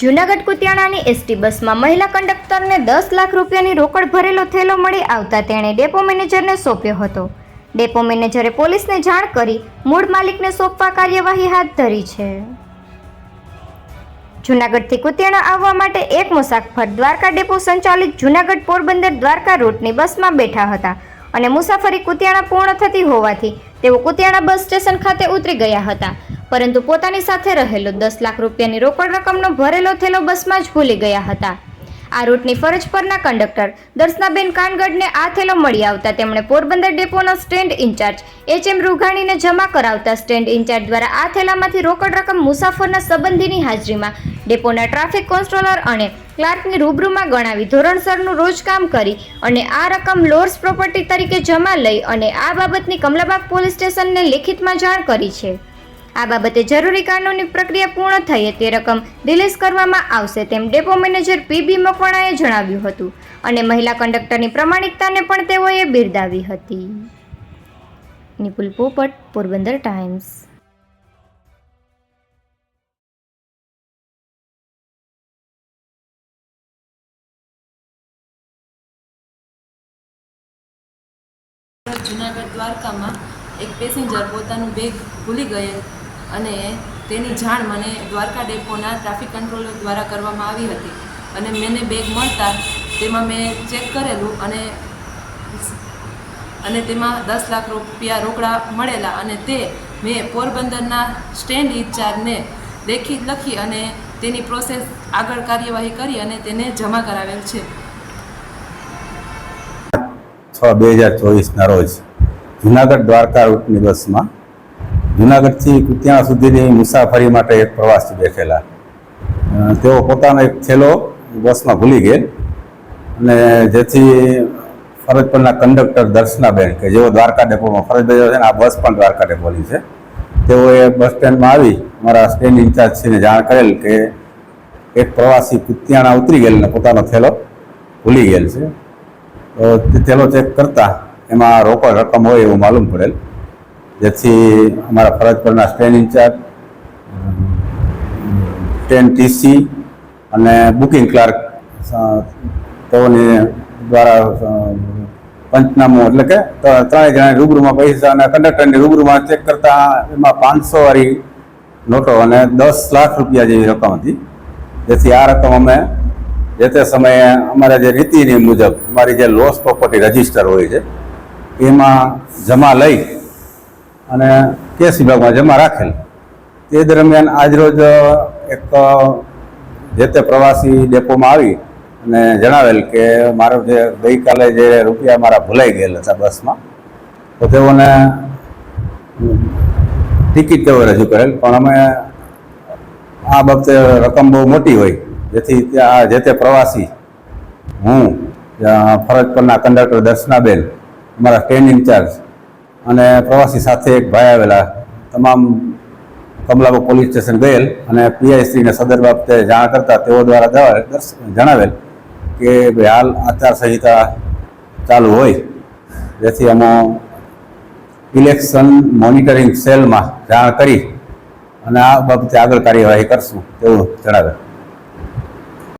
Junagadh કુતિયાણાની ST બસમાં મહિલા કંડક્ટરને દસ લાખ રૂપિયાની રોકડ ભરેલો થેલો મળી આવતા તેણે ડેપો મેનેજરને સોંપ્યો હતો. ડેપો મેનેજરે પોલીસને જાણ કરી મૂળ માલિકને સોંપવા કાર્યવાહી હાથ ધરી છે. જૂનાગઢથી કુતિયાણા આવવા માટે એક મુસાફર દ્વારકા ડેપો સંચાલિત જૂનાગઢ પોરબંદર દ્વારકા રૂટની બસમાં બેઠા હતા અને મુસાફરી કુતિયાણા પૂર્ણ થતી હોવાથી તેઓ કુતિયાણા બસ સ્ટેશન ખાતે ઉતરી ગયા હતા. પરંતુ પોતાની સાથે રહેલો દસ લાખ રૂપિયાની રોકડ રકમનો ભરેલો થેલો બસમાં જ ભૂલી ગયા હતા. આ રૂટની ફરજ પરના કંડક્ટર દર્શનાબેન કાનગડને આ થેલો મળી આવતા તેમણે પોરબંદર ડેપોના સ્ટેન્ડ ઇન્ચાર્જ એચ એમ રૂઘાણીને જમા કરાવતા સ્ટેન્ડ ઇન્ચાર્જ દ્વારા આ થેલામાંથી રોકડ રકમ મુસાફરના સંબંધીની હાજરીમાં ડેપોના ટ્રાફિક કોન્સ્ટ્રોલર અને ક્લાર્કની રૂબરૂમાં ગણાવી ધોરણસરનું રોજ કામ કરી અને આ રકમ લોર્સ પ્રોપર્ટી તરીકે જમા લઈ અને આ બાબતની કમલાબાગ પોલીસ સ્ટેશનને લેખિતમાં જાણ કરી છે. આ બાબતે જરૂરી કાનૂની પ્રક્રિયા પૂર્ણ થઈએ તે રકમ રિલીઝ કરવામાં આવશે તેમ ડેપો મેનેજર પીબી મકવાણાએ જણાવ્યું હતું અને મહિલા કંડક્ટરની પ્રમાણિકતાને પણ તેઓએ બિરદાવી હતી. નિપુલ પોપટ, પોરબંદર ટાઈમ્સ. જુનાગઢ દ્વારકામાં એક પેસેન્જર પોતાનું બેગ ભૂલી ગયેલ અને તેની જાણ મને દ્વારકા ડેપોના ટ્રાફિક કંટ્રોલર દ્વારા કરવામાં આવી હતી. અને મને બેગ મળતા તેમાં મેં ચેક કરેલું અને અને તેમાં દસ લાખ રૂપિયા રોકડા મળેલા અને તે મેં પોરબંદરના સ્ટેન્ડ ઇન્ચાર્જને લેખિત લખી અને તેની પ્રોસેસ આગળ કાર્યવાહી કરી અને તેને જમા કરાવેલ છે. છ બે હજાર ચોવીસના રોજ જુનાગઢ દ્વારકા રૂટની બસમાં જુનાગઢથી ત્યાં સુધીની મુસાફરી માટે એક પ્રવાસી બેઠેલા. તેઓ પોતાનો એક થેલો બસમાં ભૂલી ગયેલ અને જેથી ફરજ પરના કંડક્ટર દર્શનાબેન કે જેઓ દ્વારકા ડેપોમાં ફરજ બજાવે છે આ બસ પણ દ્વારકા ડેપોની છે. તેઓએ બસ સ્ટેન્ડમાં આવી મારા સ્ટેન્ડ ઇન્ચાર્જશ્રીને જાણ કરેલ કે એક પ્રવાસી કુતિયાણા ઉતરી ગયેલ ને પોતાનો થેલો ભૂલી ગયેલ છે. તો તે થેલો ચેક કરતાં એમાં રોકડ રકમ હોય એવું માલુમ પડેલ. જેથી અમારા ફરજ પરના સ્ટેન્ડ ઇન્ચાર્જ, સ્ટેન્ડ ટીસી અને બુકિંગ ક્લાર્ક તેઓની દ્વારા પંચનામું એટલે કે ત્રણેય જણા રૂબરૂમાં પૈસા અને કંડક્ટરની રૂબરૂમાં ચેક કરતા એમાં પાંચસો વાળી નોટો અને દસ લાખ રૂપિયા જેવી રકમ હતી. જેથી આ રકમ અમે જે તે સમયે અમારા જે રીતિની મુજબ, અમારી જે લોસ પ્રોપર્ટી રજિસ્ટર હોય છે, એમાં જમા લઈ અને કેસ વિભાગમાં જમા રાખેલ. તે દરમિયાન આજરોજ એક જે તે પ્રવાસી ડેપોમાં આવી અને જણાવેલ કે મારો જે ગઈકાલે જે રૂપિયા મારા ભૂલાઈ ગયેલા હતા બસમાં, તો તેઓને ટિકિટ તેઓ રજૂ કરેલ. પણ અમે આ બાબતે રકમ બહુ મોટી હોય, જેથી ત્યાં જે તે પ્રવાસી, હું ફરજ પરના કંડક્ટર દર્શનાબેન, અમારા ટ્રેન ઇન્ચાર્જ અને પ્રવાસી સાથે એક ભાઈ આવેલા. તમામ કમલાબો પોલીસ સ્ટેશન ગયેલ અને પીઆઈસીને સદર બાબતે જાણ કરતા તેઓ દ્વારા જણાવેલ કે ભાઈ હાલ આચારસંહિતા ચાલુ હોય. જેથી અમે ઇલેક્શન મોનિટરિંગ સેલમાં જાણ કરી અને આ બાબતે આગળ કાર્યવાહી કરશું તેવું જણાવેલ.